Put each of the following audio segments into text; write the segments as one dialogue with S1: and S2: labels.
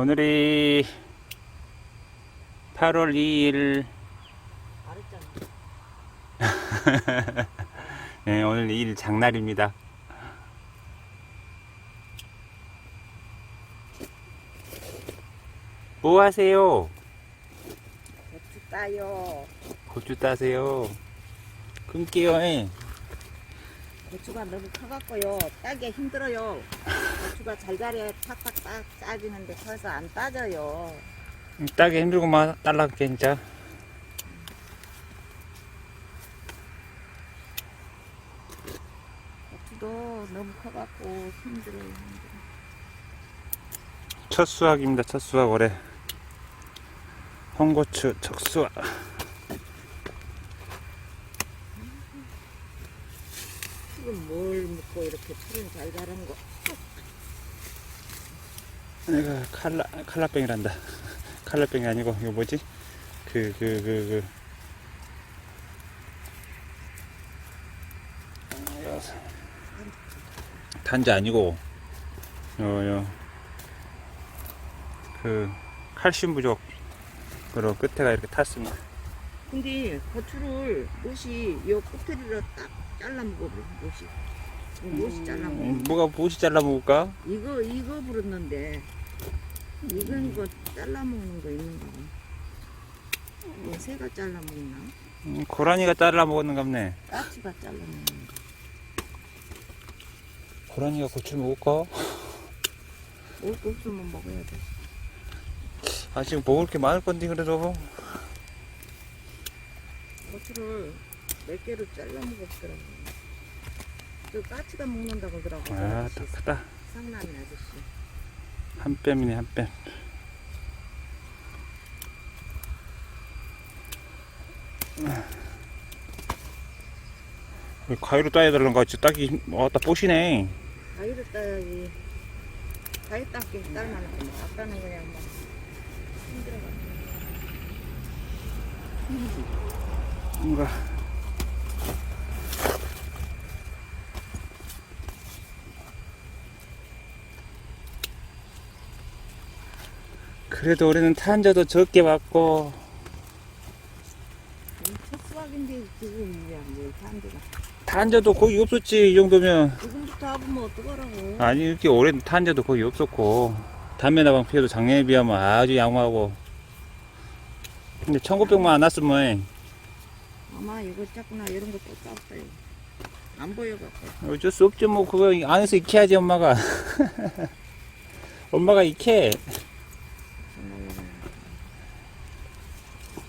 S1: 오늘이 8월 2일
S2: 말했잖아.
S1: 네, 오늘 2일 장날입니다. 뭐 하세요?
S2: 고추 따요.
S1: 고추 따세요. 끊게요. 예.
S2: 고추가 너무 커갖고요. 따기 힘들어요. 고추가 잘 자래 탁탁탁 짜지는데 커서 안 따져요.
S1: 따기 힘들고만 딸라게 진짜.
S2: 고추도 너무 커갖고 힘들어요. 힘들어.
S1: 첫 수확입니다. 첫 수확 올해. 홍고추 첫 수확.
S2: 지금 뭘 먹고 이렇게 풀은 잘 자란 거.
S1: 내가 칼라 칼라병이란다. 칼라병이 아니고 이거 뭐지? 그 그 그 그. 단지 아니고 요요 그 칼슘 부족으로 끝에가 이렇게 탔습니다.
S2: 근데 고추를 못이 요 끝에를 딱 잘라 먹어버려. 못이. 이 못이 잘라 먹어.
S1: 음, 뭐가 무엇이 잘라 먹을까?
S2: 이거 이거 불었는데 이건 거 잘라 먹는 거 있는가 봐. 뭐 새가 잘라 먹나?
S1: 음, 고라니가 잘라 먹었는 갑네.
S2: 까치가 잘라 먹는 거.
S1: 고라니가 고추 먹을까?
S2: 먹을 거 없으면 먹어야 돼.
S1: 아 지금 먹을 게 많을 건데 그래도
S2: 고추를 몇 개를 잘라 먹었더라고. 저 까치가 먹는다 그러더라고.
S1: 아
S2: 아저씨.
S1: 딱 크다.
S2: 상남이 아저씨.
S1: 한 뺨이네 한 뺨. 왜 가위로 따야 되는 거 같지? 딱이 힘- 왔다 뽀시네.
S2: 가위를 따야지. 가위 닦기 딸만 아빠는 그냥 막 힘들어가.
S1: 뭔가 그래도 올해는 탄저도 적게 받고
S2: 첫 수확인데 지금 이제 뭐 사람들아.
S1: 탄저도 거의 없었지 이 정도면
S2: 지금부터 하면 어떡하라고.
S1: 아니 이렇게 올해는 탄저도 거의 없었고 담배나방 피해도 작년에 비하면 아주 양호하고 근데 청고병만 안 왔으면
S2: 아마 이거 자꾸나 이런 것도 땄어요. 안 보여갖고.
S1: 어쩔 수 없죠 뭐 그거 안에서 익혀야지 엄마가 엄마가 익혀
S2: 정말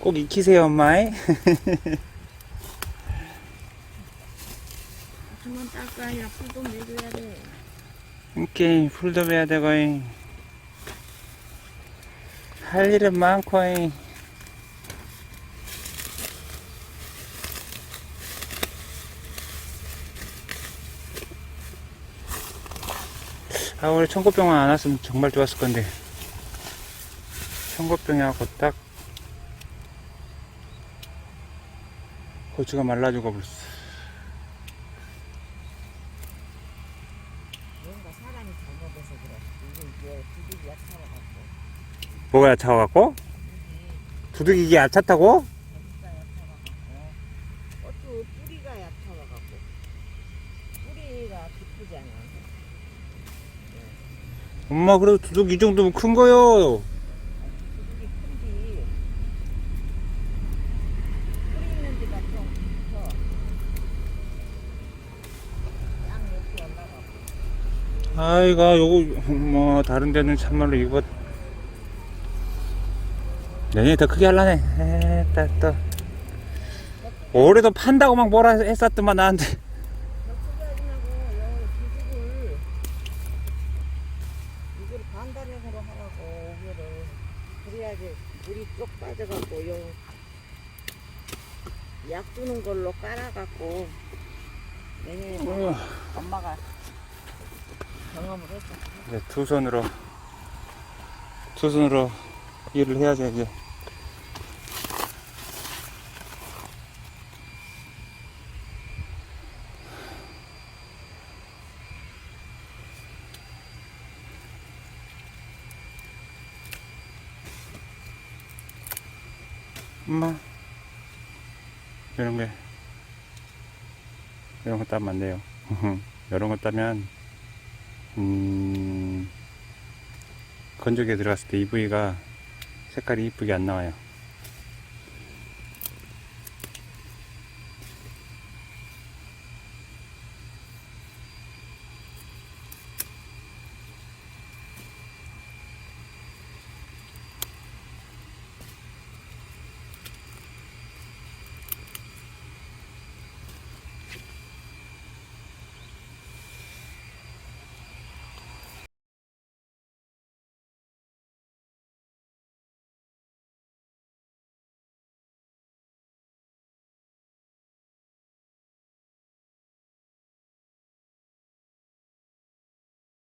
S1: 꼭 익히세요 엄마
S2: 주문 딸거 아니라 풀도 내줘야 돼.
S1: 이렇게 풀도 베야 되고 할 일은 많고 아 원래 청고병만 안 왔으면 정말 좋았을 건데. 청고병이 하고 딱 고추가 말라주고 벌써
S2: 뭔가 사람이 잘못해서 그래. 이게 이게 두둑이 약차가갖고.
S1: 뭐가 얕아갖고? 두둑이 이게 얕았다고?
S2: 고추가 뿌리가. 뿌리가.
S1: 엄마 그래도 두둑 이 정도면 큰 거요
S2: 두둑이 큰디. 뿌리 있는 데가 좀 깊어. 양 옆에 올라가고.
S1: 아이가 요거 뭐 다른 데는 참말로 이거 내년에 더 크게 할라네. 에따 또 올해도 판다고 막 뭐라 했었더만 나한테.
S2: 반달형으로 하라고 이거를 그래야지 물이 쭉 빠져갖고 요 약 주는 걸로 깔아갖고 내년에
S1: 어,
S2: 엄마가 경험을 했죠.
S1: 이제 네, 두 손으로 두 손으로 일을 해야죠 이제. 엄마 이런 게 이런 거 따면 안 돼요 이런 거 따면 음 건조기에 들어갔을 때 이 부위가 색깔이 이쁘게 안 나와요